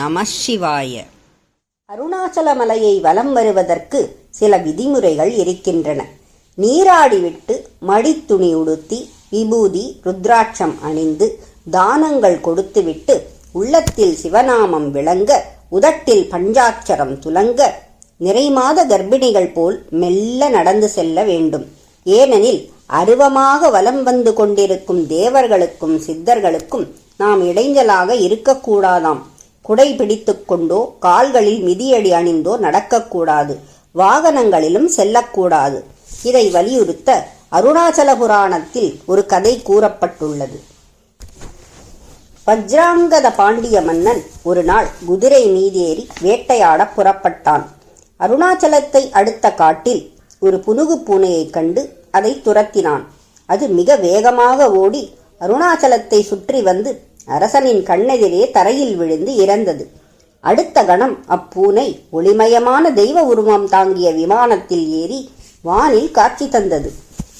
நம சிவாய. அருணாச்சல மலையை வலம் வருவதற்கு சில விதிமுறைகள் இருக்கின்றன. நீராடிவிட்டு மடித்துணி உடுத்தி விபூதி ருத்ராட்சம் அணிந்து தானங்கள் கொடுத்துவிட்டு உள்ளத்தில் சிவநாமம் விளங்க உதட்டில் பஞ்சாட்சரம் துலங்க நிறைமாத கர்ப்பிணிகள் போல் மெல்ல நடந்து செல்ல வேண்டும். ஏனெனில் அருவமாக வலம் வந்து கொண்டிருக்கும் தேவர்களுக்கும் சித்தர்களுக்கும் நாம் இடைஞ்சலாக இருக்கக்கூடாதாம். குடை பிடித்துக்கொண்டோ கால்களில் மிதியடி அணிந்தோ நடக்கக்கூடாது. வாகனங்களிலும் செல்லக்கூடாது. இதை வலியுறுத்த அருணாச்சல புராணத்தில் ஒரு கதை கூறப்பட்டுள்ளது. வஜ்ராங்கத பாண்டிய மன்னன் ஒரு நாள் குதிரை மீதேறி வேட்டையாட புறப்பட்டான். அருணாச்சலத்தை அடுத்த காட்டில் ஒரு புனுகு பூனையைக் கண்டு அதை துரத்தினான். அது மிக வேகமாக ஓடி அருணாச்சலத்தை சுற்றி வந்து அரசனின் கண்ணெதிரே தரையில் விழுந்து இறந்தது. அடுத்த கணம் அப்பூனை ஒளிமயமான தெய்வ உருவம் தாங்கிய விமானத்தில் ஏறி வானில் காட்சி தந்தது.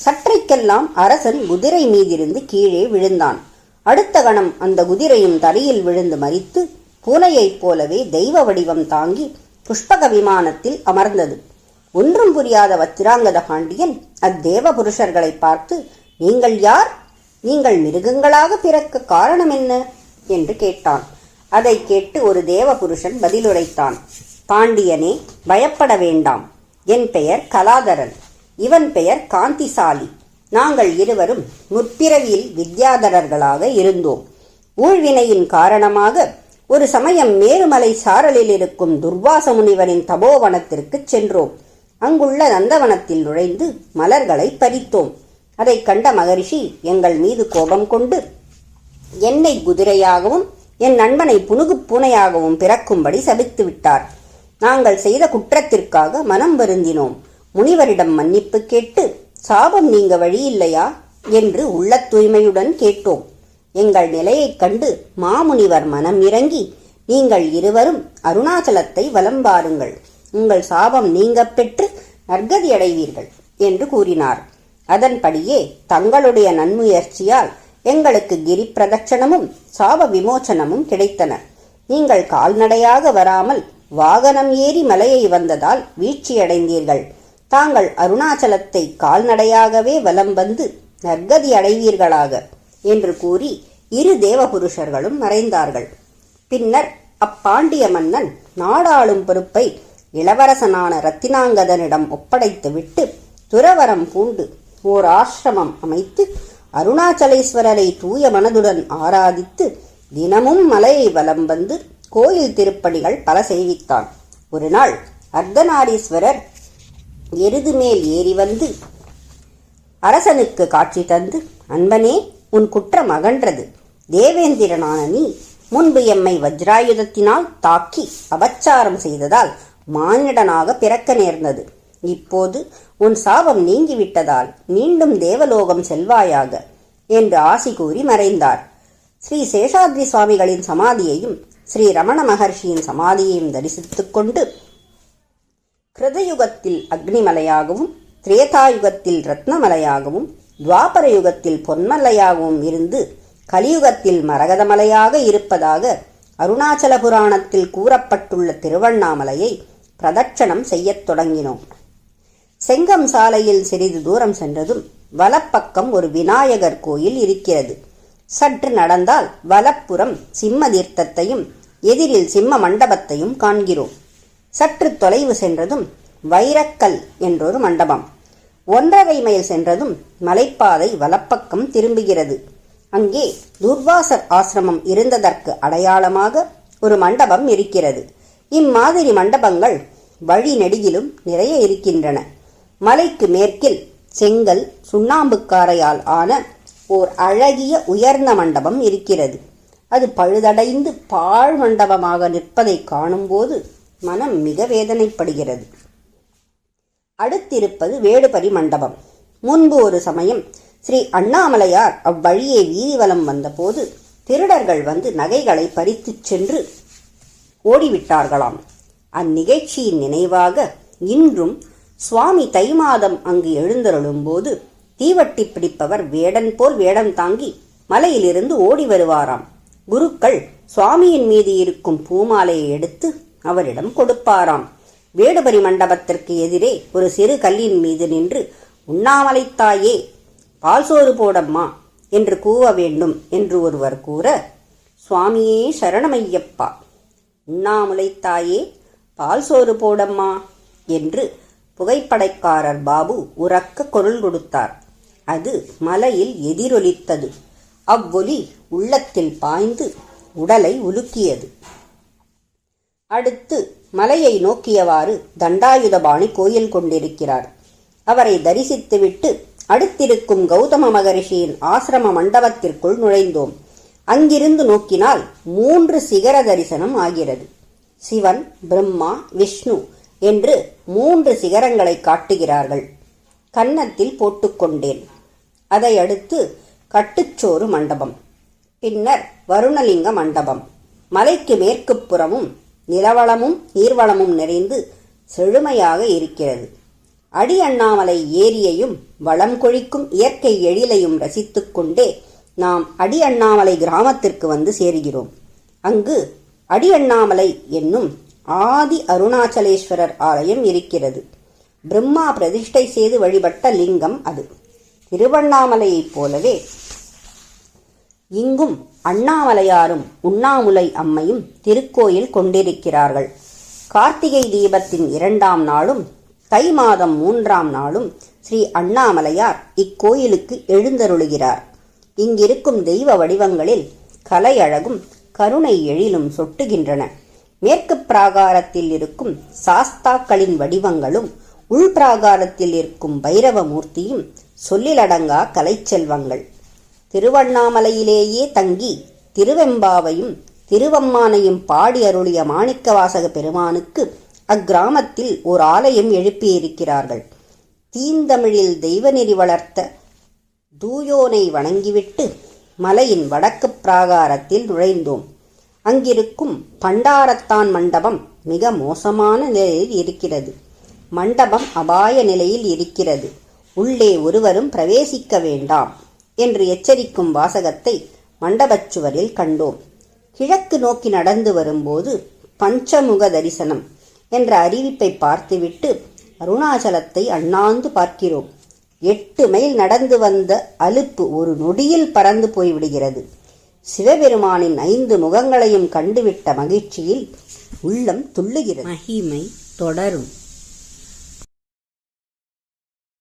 சற்றைக்கெல்லாம் அரசன் குதிரை மீதிருந்து கீழே விழுந்தான். அடுத்த கணம் அந்த குதிரையும் தரையில் விழுந்து மறித்து பூனையைப் போலவே தெய்வ வடிவம் தாங்கி புஷ்பக விமானத்தில் அமர்ந்தது. ஒன்றும் புரியாத வத்திராங்கத பாண்டியன் அத்தேவ புருஷர்களை பார்த்து நீங்கள் யார்? நீங்கள் மிருகங்களாக பிறக்க காரணம் என்ன? என்று கேட்டான். அதை கேட்டு ஒரு தேவ புருஷன் பதிலுரைத்தான். பாண்டியனே பயப்பட வேண்டாம். என் பெயர் கலாதரன். இவன் பெயர் காந்திசாலி. நாங்கள் இருவரும் முற்பிறவியில் வித்யாதரர்களாக இருந்தோம். ஊழ்வினையின் காரணமாக ஒரு சமயம் மேருமலை சாரலில் இருக்கும் துர்வாச முனிவரின் தபோவனத்திற்கு சென்றோம். அங்குள்ள நந்தவனத்தில் நுழைந்து மலர்களை பறித்தோம். அதை கண்ட மகரிஷி எங்கள் மீது கோபம் கொண்டு என்னை குதிரையாகவும் என் நண்பனை புனுகு பூனையாகவும் பிறக்கும்படி சபித்து விட்டார். நாங்கள் செய்த குற்றத்திற்காக மனம் வருந்தினோம். முனிவரிடம் மன்னிப்பு கேட்டு சாபம் நீங்க வழியில்லையா? என்று உள்ள தூய்மையுடன் கேட்டோம். எங்கள் நிலையைக் கண்டு மாமுனிவர் மனம் இறங்கி நீங்கள் இருவரும் அருணாச்சலத்தை வலம் பாருங்கள் உங்கள் சாபம் நீங்க பெற்று நற்கதி அடைவீர்கள் என்று கூறினார். அதன்படியே தங்களுடைய நன்முயற்சியால் எங்களுக்கு கிரி பிரதட்சணமும் சாப விமோச்சனமும் கிடைத்தன. நீங்கள் கால்நடையாக வராமல் வாகனம் ஏறி மலையை வந்ததால் வீழ்ச்சியடைந்தீர்கள். தாங்கள் அருணாச்சலத்தை கால்நடையாகவே வலம் வந்து நற்கதி அடைவீர்களாக என்று கூறி இரு தேவபுருஷர்களும் மறைந்தார்கள். பின்னர் அப்பாண்டிய மன்னன் நாடாளும் பொறுப்பை இளவரசனான ரத்தினாங்கதனிடம் ஒப்படைத்துவிட்டு துறவரம் பூண்டு ஓர் ஆசிரமம் அமைத்து அருணாச்சலேஸ்வரரை தூய மனதுடன் ஆராதித்து தினமும் மலையை வலம் வந்து கோயில் திருப்பணிகள் பல செய்வித்தான். ஒரு நாள் அர்த்தநாரீஸ்வரர் எருது மேல் ஏறி வந்து அரசனுக்கு காட்சி தந்து அன்பனே உன் குற்றம் அகன்றது. தேவேந்திரனான நீ முன்பு எம்மை வஜ்ராயுதத்தினால் தாக்கி அபச்சாரம் செய்ததால் மானிடனாக பிறக்க நேர்ந்தது. இப்போது உன் சாபம் நீங்கிவிட்டதால் மீண்டும் தேவலோகம் செல்வாயாக என்று ஆசி கூறி மறைந்தார். ஸ்ரீ சேஷாத்ரி சுவாமிகளின் சமாதியையும் ஸ்ரீ ரமண மகர்ஷியின் சமாதியையும் தரிசித்துக் கொண்டு கிருதயுகத்தில் அக்னிமலையாகவும் திரேதாயுகத்தில் ரத்னமலையாகவும் துவாபர யுகத்தில் பொன்மலையாகவும் இருந்து கலியுகத்தில் மரகதமலையாக இருப்பதாக அருணாச்சல புராணத்தில் கூறப்பட்டுள்ள திருவண்ணாமலையை பிரதட்சணம் செய்யத் தொடங்கினோம். செங்கம் சாலையில் சிறிது தூரம் சென்றதும் வலப்பக்கம் ஒரு விநாயகர் கோயில் இருக்கிறது. சற்று நடந்தால் வலப்புறம் சிம்ம தீர்த்தத்தையும் எதிரில் சிம்ம மண்டபத்தையும் காண்கிறோம். சற்று தொலைவு சென்றதும் வைரக்கல் என்றொரு மண்டபம். ஒன்றரை மைல் சென்றதும் மலைப்பாதை வலப்பக்கம் திரும்புகிறது. அங்கே துர்வாசர் ஆசிரமம் இருந்ததற்கு அடையாளமாக ஒரு மண்டபம் இருக்கிறது. இம்மாதிரி மண்டபங்கள் வழி நெடுகிலும் நிறைய இருக்கின்றன. மலைக்கு மேற்கில் செங்கல் சுண்ணாம்புக்காரையால் ஆன ஓர் அழகிய உயர்ந்த மண்டபம் இருக்கிறது. அது பழுதடைந்து பாழ் மண்டபமாக நிற்பதை காணும்போது மனம் மிக வேதனைப்படுகிறது. அடுத்திருப்பது வேடுபரி மண்டபம். முன்பு ஒரு சமயம் ஸ்ரீ அண்ணாமலையார் அவ்வழியே வீதிவலம் வந்தபோது திருடர்கள் வந்து நகைகளை பறித்துச் சென்று ஓடிவிட்டார்களாம். அந்நிகழ்ச்சியின் நினைவாக இன்றும் சுவாமி தை மாதம் அங்கு எழுந்தருளும் போது தீவட்டி பிடிப்பவர் வேடன் போல் வேடம் தாங்கி மலையிலிருந்து ஓடி வருவாராம். குருக்கள் சுவாமியின் மீது இருக்கும் பூமாலையை எடுத்து அவரிடம் கொடுப்பாராம். வேடுபரி மண்டபத்திற்கு எதிரே ஒரு சிறு கல்லின் மீது நின்று உண்ணாமலை தாயே பால் சோறு போடம்மா என்று கூவ வேண்டும் என்று ஒருவர் கூற சுவாமியே சரணமையப்பா உண்ணாமுலை தாயே பால் சோறு போடம்மா என்று புகைப்படைக்காரர் பாபு உறக்க குரல் கொடுத்தார். அது மலையில் எதிரொலித்தது. அவ்வொலி உள்ளத்தில் பாய்ந்து உடலை உலுக்கியது. அடுத்து மலையை நோக்கியவாறு தண்டாயுதபாணி கோயில் கொண்டிருக்கிறார். அவரை தரிசித்துவிட்டு அடுத்திருக்கும் கௌதம மகரிஷியின் ஆசிரம மண்டபத்திற்குள் நுழைந்தோம். அங்கிருந்து நோக்கினால் மூன்று சிகர தரிசனம் ஆகிறது. சிவன் பிரம்மா விஷ்ணு என்று மூன்று சிகரங்களை காட்டுகிறார்கள். கன்னத்தில் போட்டுக்கொண்டேன் அதை அடுத்து கட்டுச்சோறு மண்டபம். பின்னர் வருணலிங்க மண்டபம். மலைக்கு மேற்கு புறமும் நிலவளமும் நீர்வளமும் நிறைந்து செழுமையாக இருக்கிறது. அடி அண்ணாமலை ஏரியையும் வளம் கொழிக்கும் இயற்கை எழிலையும் ரசித்துக்கொண்டே நாம் அடி அண்ணாமலை கிராமத்திற்கு வந்து சேருகிறோம். அங்கு அடி அண்ணாமலை என்னும் ஆதி அருணாச்சலேஸ்வரர் ஆலயம் இருக்கிறது. பிரம்மா பிரதிஷ்டை செய்து வழிபட்ட லிங்கம் அது. திருவண்ணாமலையைப் போலவே இங்கும் அண்ணாமலையாரும் உண்ணாமுலை அம்மையும் திருக்கோயில் கொண்டிருக்கிறார்கள். கார்த்திகை தீபத்தின் இரண்டாம் நாளும் தை மாதம் மூன்றாம் நாளும் ஸ்ரீ அண்ணாமலையார் இக்கோயிலுக்கு எழுந்தருளுகிறார். இங்கிருக்கும் தெய்வ வடிவங்களில் கலையழகும் கருணை எழிலும் சொட்டுகின்றன. மேற்கு பிராகாரத்தில் இருக்கும் சாஸ்தாக்களின் வடிவங்களும் உள் பிராகாரத்தில் இருக்கும் பைரவ மூர்த்தியும் சொல்லிலடங்கா கலைச்செல்வங்கள் திருவண்ணாமலையிலேயே தங்கி திருவெம்பாவையும் திருவம்மானையும் பாடி அருளிய மாணிக்கவாசக பெருமானுக்கு அக்கிராமத்தில் ஓர் ஆலயம் எழுப்பியிருக்கிறார்கள். தீந்தமிழில் தெய்வநெறி வளர்த்த தூயோனை வணங்கிவிட்டு மலையின் வடக்கு பிராகாரத்தில் நுழைந்தோம். அங்கிருக்கும் பண்டாரத்தான் மண்டபம் மிக மோசமான நிலையில் இருக்கிறது. மண்டபம் அபாய நிலையில் இருக்கிறது. உள்ளே ஒருவரும் பிரவேசிக்க வேண்டாம் என்று எச்சரிக்கும் வாசகத்தை மண்டபச் சுவரில் கண்டோம். கிழக்கு நோக்கி நடந்து வரும்போது பஞ்சமுக தரிசனம் என்ற அறிவிப்பை பார்த்துவிட்டு அருணாச்சலத்தை அண்ணாந்து பார்க்கிறோம். எட்டு மைல் நடந்து வந்த அலுப்பு ஒரு நொடியில் பறந்து போய்விடுகிறது. சிவபெருமானின் ஐந்து முகங்களையும் கண்டுவிட்ட மகிழ்ச்சியில் உள்ளம் துள்ளுகிறது. மகிமை தொடரும்.